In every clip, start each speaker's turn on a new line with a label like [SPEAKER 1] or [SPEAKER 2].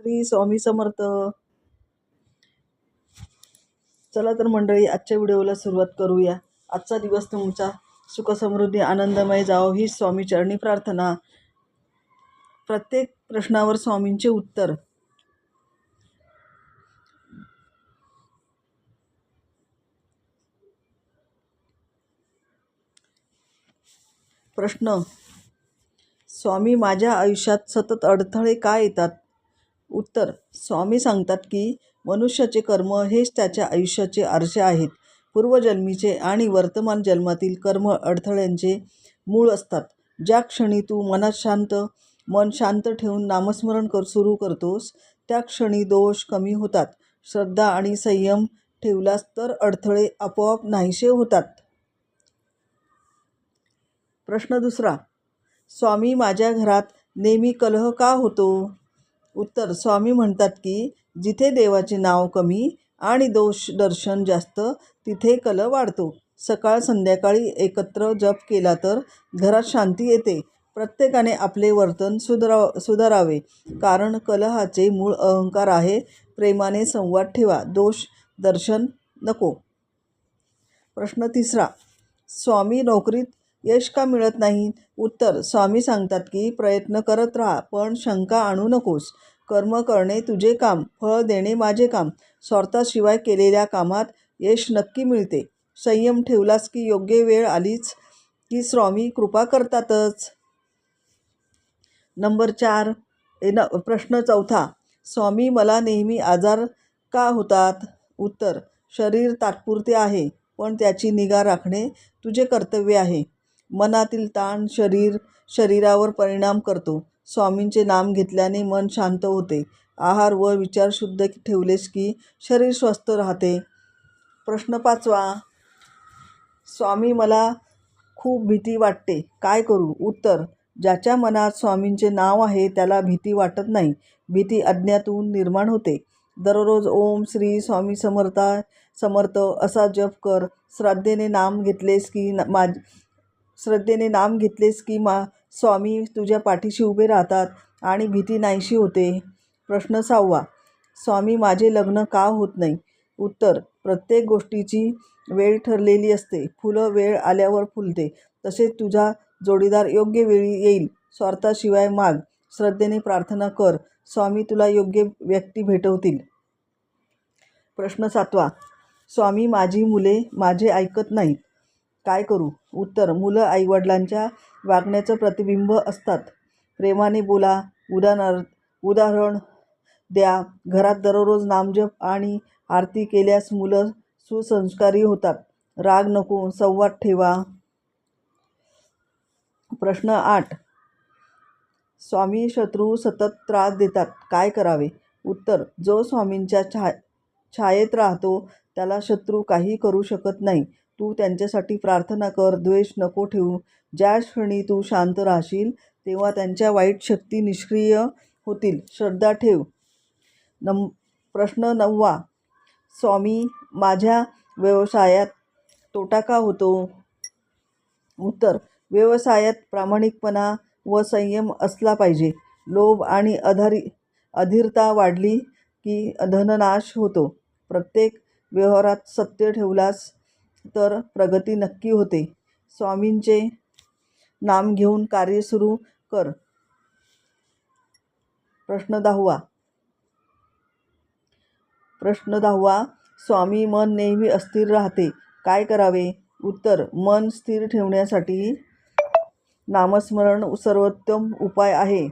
[SPEAKER 1] श्री स्वामी समर्थ. चला तर मंडळी आजच्या व्हिडिओला सुरुवात करूया. आजचा दिवस तुमचा सुखसमृद्धी आनंदमय जावो ही स्वामी चरणी प्रार्थना. प्रत्येक प्रश्नावर स्वामींचे उत्तर. प्रश्न स्वामी माझ्या आयुष्यात सतत अडथळे का येतात? उत्तर. स्वामी सांगतात की मनुष्याचे कर्म हेच त्याच्या आयुष्याचे आरसे आहेत. पूर्वजन्मीचे आणि वर्तमान जन्मातील कर्म अडथळ्यांचे मूळ असतात. ज्या क्षणी तू मनात शांत मन शांत ठेवून नामस्मरण कर सुरू करतोस त्या क्षणी दोष कमी होतात. श्रद्धा आणि संयम ठेवलास तर अडथळे आपोआप नाहीसे होतात. प्रश्न दुसरा. स्वामी माझ्या घरात नेहमी कलह का होतो? उत्तर. स्वामी म्हणतात की जिथे देवाचे नाव कमी आणि दोष दर्शन जास्त तिथे कलह वाढतो. सकाळ संध्याकाळी एकत्र जप केला तर घरात शांती येते. प्रत्येकाने आपले वर्तन सुधरा सुधारावे. कारण कलहाचे मूळ अहंकार आहे. प्रेमाने संवाद ठेवा. दोष दर्शन नको. प्रश्न तिसरा. स्वामी नोकरीत यश का मिळत नाही? उत्तर स्वामी सांगतात की प्रयत्न करत राहा पण शंका आणू नकोस. कर्म करणे तुझे काम फळ देणे माझे काम. स्वार्थाशिवाय केलेल्या कामात यश नक्की मिळते. संयम ठेवलास की योग्य वेळ आलीच की स्वामी कृपा करतातच. नंबर चार. ए न प्रश्न चौथा. स्वामी मला नेहमी आजार का होतात? उत्तर शरीर तात्पुरते आहे पण त्याची निगा राखणे तुझे कर्तव्य आहे. मनातील ताण शरीर शरीरावर परिणाम करतो. स्वामींचे नाम घेतल्याने मन शांत होते. आहार व विचार शुद्ध ठेवलेस की शरीर स्वस्थ राहते. प्रश्न पाचवा स्वामी मला खूप भीती वाटते. काय करू? उत्तर ज्याच्या मनात स्वामींचे नाव आहे त्याला भीती वाटत नाही. भीती अज्ञातून निर्माण होते. दररोज ओम श्री स्वामी समर्था समर्थ असा जप कर. श्रद्धेने नाम घेतलेस की न माझ श्रद्धेने नाम घेतलेस की मा स्वामी तुझ्या पाठीशी उभे राहतात आणि भीती नाहीशी होते. प्रश्न सहावा स्वामी माझे लग्न का होत नाही? उत्तर प्रत्येक गोष्टीची वेळ ठरलेली असते. फुलं वेळ आल्यावर फुलते. तसेच तुझा जोडीदार योग्य वेळी येईल. स्वार्थाशिवाय माग. श्रद्धेने प्रार्थना कर. स्वामी तुला योग्य व्यक्ती भेटवतील. प्रश्न सातवा स्वामी माझी मुले माझे ऐकत नाहीत. काय करू? उत्तर मुलं आईवडिलांच्या वागण्याचं प्रतिबिंब असतात. प्रेमाने बोला उदाहरण उदाहरण द्या. घरात दररोज नामजप आणि आरती केल्यास मुलं सुसंस्कारी होतात. राग नको संवाद ठेवा. प्रश्न आठ. स्वामी शत्रू सतत त्रास देतात. काय करावे? उत्तर जो स्वामींच्या छा छायेत राहतो त्याला शत्रू काही करू शकत नाही. तू त्यांच्यासाठी प्रार्थना कर द्वेष नको ठेवू. ज्या क्षणी तू शांत राहशील तेव्हा त्यांच्या वाईट शक्ती निष्क्रिय होतील. श्रद्धा ठेव. नम प्रश्न नववा. स्वामी माझ्या व्यवसायात तोटा का होतो? उत्तर. व्यवसायात प्रामाणिकपणा व संयम असला पाहिजे. लोभ आणि अधारी अधीरता वाढली की धननाश होतो. प्रत्येक व्यवहारात सत्य ठेवलास तर प्रगती नक्की होते. स्वामींचे नाम घेऊन कार्य सुरू कर. प्रश्न दहावा. प्रश्न दहावा. स्वामी मन नेहमी अस्थिर राहते. काय करावे? उत्तर मन स्थिर ठेवण्यासाठी नामस्मरण सर्वोत्तम उपाय आहे.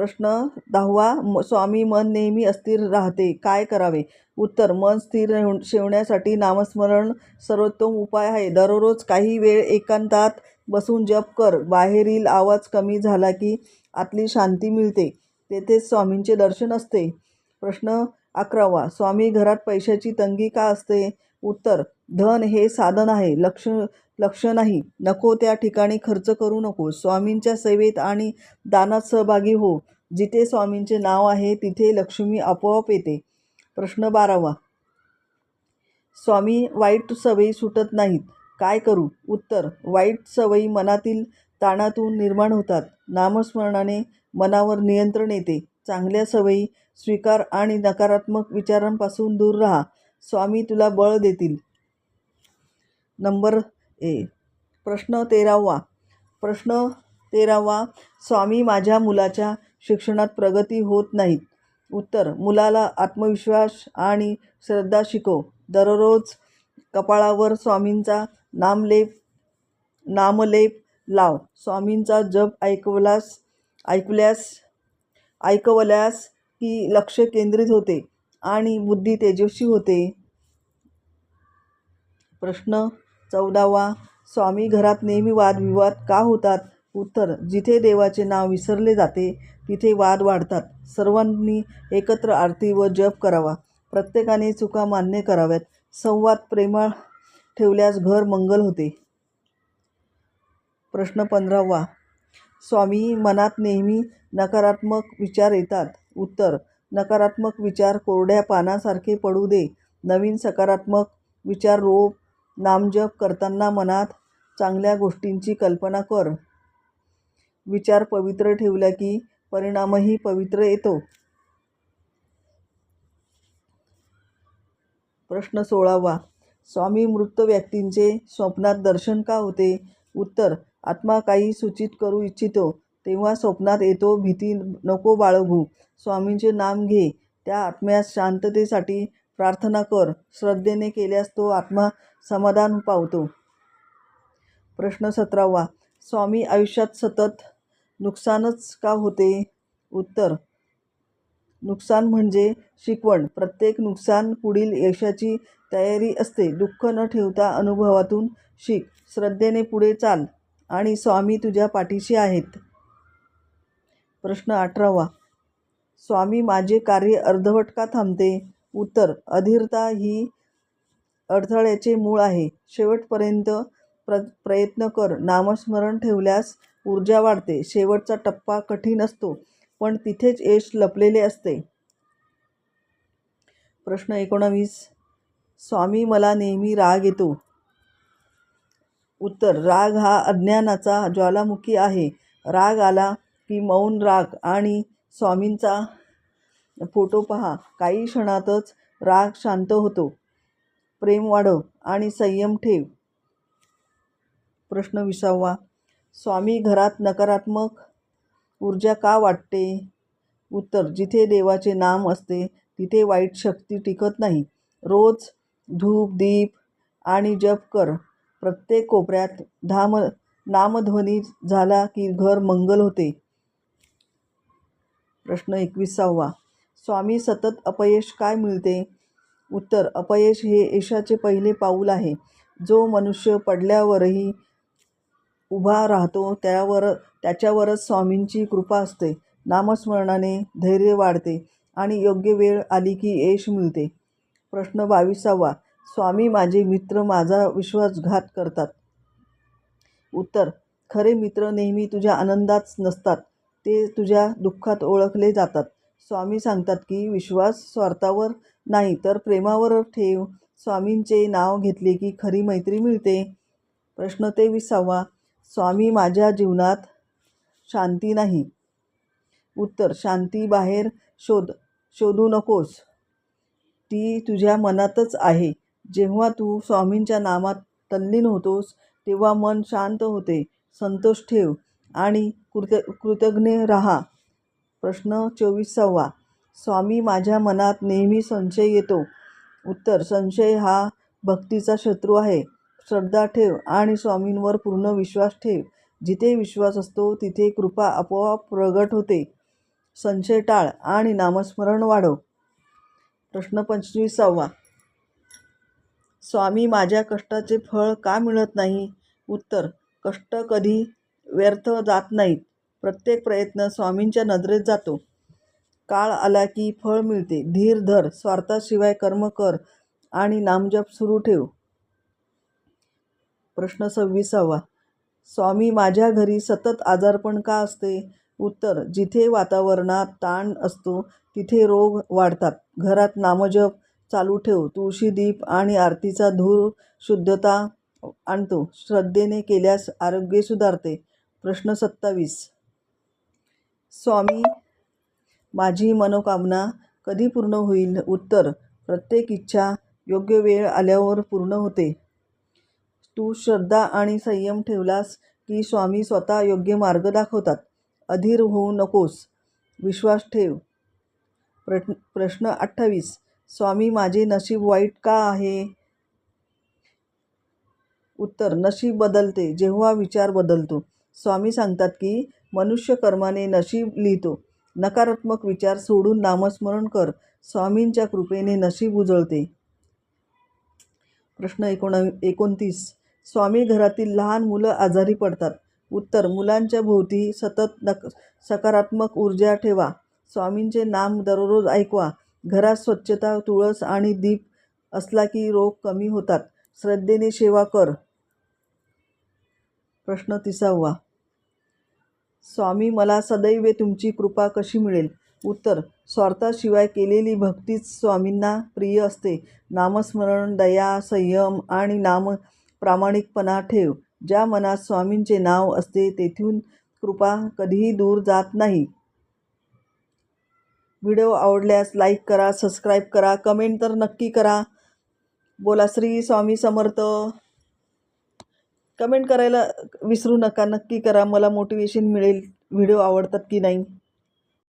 [SPEAKER 1] प्रश्न दहावा म स्वामी मन नेहमी अस्थिर राहते. काय करावे? उत्तर मन स्थिर ठेवण्यासाठी नामस्मरण सर्वोत्तम उपाय आहे. दररोज काही वेळ एकांतात बसून जप कर. बाहेरील आवाज कमी झाला की आतली शांती मिळते. तेथेच स्वामींचे दर्शन असते. प्रश्न अकरावा स्वामी घरात पैशाची तंगी का असते? उत्तर धन हे साधन आहे. लक्ष लक्ष नाही. नको त्या ठिकाणी खर्च करू नको. स्वामींच्या सेवेत आणि दानात सहभागी हो. जिथे स्वामींचे नाव आहे तिथे लक्ष्मी आपोआप येते. प्रश्न बारावा. स्वामी वाईट सवयी सुटत नाहीत. काय करू? उत्तर. वाईट सवयी मनातील ताणातून निर्माण होतात. नामस्मरणाने मनावर नियंत्रण येते. चांगल्या सवयी स्वीकार आणि नकारात्मक विचारांपासून दूर राहा. स्वामी तुला बळ देतील. Number A. प्रश्न तेरावा. प्रश्न तेरावा. स्वामी माझ्या मुलाच्या शिक्षणात प्रगती होत नाहीत. उत्तर मुलाला आत्मविश्वास आणि श्रद्धा शिकव. दररोज कपाळावर स्वामींचा नामलेप नामलेप लाव. स्वामींचा जप ऐकवलास ऐकल्यास ऐकवल्यास की लक्ष केंद्रित होते आणि बुद्धी तेजस्वी होते. प्रश्न चौदावा स्वामी घरात नेहमी वादविवाद का होतात? उत्तर जिथे देवाचे नाव विसरले जाते तिथे वाद वाढतात. सर्वांनी एकत्र आरती व जप करावा. प्रत्येकाने चुका मान्य कराव्यात. संवाद प्रेमळ ठेवल्यास घर मंगल होते. प्रश्न पंधरावा स्वामी मनात नेहमी नकारात्मक विचार येतात? उत्तर नकारात्मक विचार कोरड्या पानासारखे पडू दे. नवीन सकारात्मक विचार रोप नामजप करताना मनात चांगल्या गोष्टींची कल्पना कर. विचार पवित्र ठेवला की परिणामही पवित्र येतो. प्रश्न सोळावा. स्वामी मृत व्यक्तींचे स्वप्नात दर्शन का होते? उत्तर आत्मा काही सूचित करू इच्छितो. तेव्हा स्वप्नात येतो भीती नको बाळगू. स्वामींचे नाम घे. त्या आत्म्यास शांततेसाठी प्रार्थना कर. श्रद्धेने केल्यास तो आत्मा समाधान पावतो. प्रश्न सतरावा. स्वामी आयुष्यात सतत नुकसानच का होते? उत्तर. नुकसान म्हणजे शिकवण. प्रत्येक नुकसान पुढील यशाची तयारी असते. दुःख न ठेवता अनुभवातून शिक. श्रद्धेने पुढे चाल आणि स्वामी तुझ्या पाठीशी आहेत. प्रश्न अठरावा. स्वामी माझे कार्य अर्धवट का थांबते? उत्तर. अधीरता ही अडथळ्याचे मूळ आहे. शेवटपर्यंत प्र प्रयत्न कर. नामस्मरण ठेवल्यास ऊर्जा वाढते. शेवटचा टप्पा कठीण असतो पण तिथेच यश लपलेले असते. प्रश्न एकोणावीस. स्वामी मला नेहमी राग येतो. उत्तर. राग हा अज्ञानाचा ज्वालामुखी आहे. राग आला की मौन राग आणि स्वामींचा फोटो पहा. काही क्षणातच राग शांत होतो. प्रेम वाढव आणि संयम ठेव. प्रश्न विसावा. स्वामी घरात नकारात्मक ऊर्जा का वाटते? उत्तर जिथे देवाचे नाम असते तिथे वाईट शक्ती टिकत नाही. रोज धूप दीप आणि जप कर. प्रत्येक कोपऱ्यात धाम नामध्वनी झाला की घर मंगल होते. प्रश्न एकविसावा. स्वामी सतत अपयश काय मिळते? उत्तर अपयश हे यशाचे पहिले पाऊल आहे. जो मनुष्य पडल्यावरही उभा राहतो त्यावर त्याच्यावरच स्वामींची कृपा असते. नामस्मरणाने धैर्य वाढते आणि योग्य वेळ आली की यश मिळते. प्रश्न बावीसावा स्वामी माझे मित्र माझा विश्वासघात करतात. उत्तर खरे मित्र नेहमी तुझ्या आनंदात नसतात. ते तुझ्या दुःखात ओळखले जातात. स्वामी सांगतात की विश्वास स्वार्थावर नाही तर प्रेमावर ठेव. स्वामींचे नाव घेतले की खरी मैत्री मिळते. प्रश्न ते विसावा. स्वामी माझ्या जीवनात शांती नाही. उत्तर शांती बाहेर शोध शोधू नकोस. ती तुझ्या मनातच आहे. जेव्हा तू स्वामींच्या नामात तल्लीन होतोस तेव्हा मन शांत होते. संतोष ठेव आणि कृत कृतज्ञ राहा. प्रश्न चोवीसावा. स्वामी माझ्या मनात नेहमी संशय येतो. उत्तर संशय हा भक्तीचा शत्रू आहे. श्रद्धा ठेव आणि स्वामींवर पूर्ण विश्वास ठेव. जिथे विश्वास असतो तिथे कृपा आपोआप प्रगट होते. संशय टाळ आणि नामस्मरण वाढव. प्रश्न पंचवीसावा. स्वामी माझ्या कष्टाचे फळ का मिळत नाही? उत्तर कष्ट कधी व्यर्थ जात नाहीत. प्रत्येक प्रयत्न स्वामींच्या नजरेत जातो. काळ आला की फळ मिळते. धीर धर स्वार्थाशिवाय कर्म कर आणि नामजप सुरू ठेव. प्रश्न सव्वीसावा. स्वामी माझ्या घरी सतत आजारपण का असते? उत्तर जिथे वातावरणात ताण असतो तिथे रोग वाढतात. घरात नामजप चालू ठेव. तुळशी दीप आणि आरतीचा धूर शुद्धता आणतो. श्रद्धेने केल्यास आरोग्य सुधारते. प्रश्न सत्तावीस. स्वामी माझी मनोकामना कधी पूर्ण होईल? उत्तर प्रत्येक इच्छा योग्य वेळ आल्यावर पूर्ण होते. तू श्रद्धा आणि संयम ठेवलास की स्वामी स्वतः योग्य मार्ग दाखवतात. अधीर होऊ नकोस. विश्वास ठेव. प्रश्न प्रश्न अठ्ठावीस. स्वामी माझे नशीब वाईट का आहे? उत्तर नशीब बदलते. जेव्हा विचार बदलतो. स्वामी सांगतात की मनुष्य कर्माने नशीब लिहितो. नकारात्मक विचार सोडून नामस्मरण कर. स्वामींच्या कृपेने नशीब उजळते. प्रश्न एकोणा एकोणतीस. स्वामी घरातील लहान मुलं आजारी पडतात. उत्तर मुलांच्या भोवती सतत नक सकारात्मक ऊर्जा ठेवा. स्वामींचे नाम दररोज ऐकवा. घरात स्वच्छता तुळस आणि दीप असला की रोग कमी होतात. श्रद्धेने सेवा कर. प्रश्न तिसावा. स्वामी मला सदैव तुमची कृपा कशी मिळेल? उत्तर स्वार्थाशिवाय केलेली भक्तीच स्वामींना प्रिय असते. नामस्मरण दया संयम आणि नाम प्रामाणिकपणा ठेव. ज्या मनात स्वामींचे नाव असते तेथून कृपा कधीही दूर जात नाही. व्हिडिओ आवडल्यास लाईक करा सबस्क्राईब करा कमेंट तर नक्की करा. बोला श्री स्वामी समर्थ. कमेंट करायला विसरू नका. नक्की करा. मला मोटिवेशन मिळेल. व्हिडिओ आवडतात की नाही?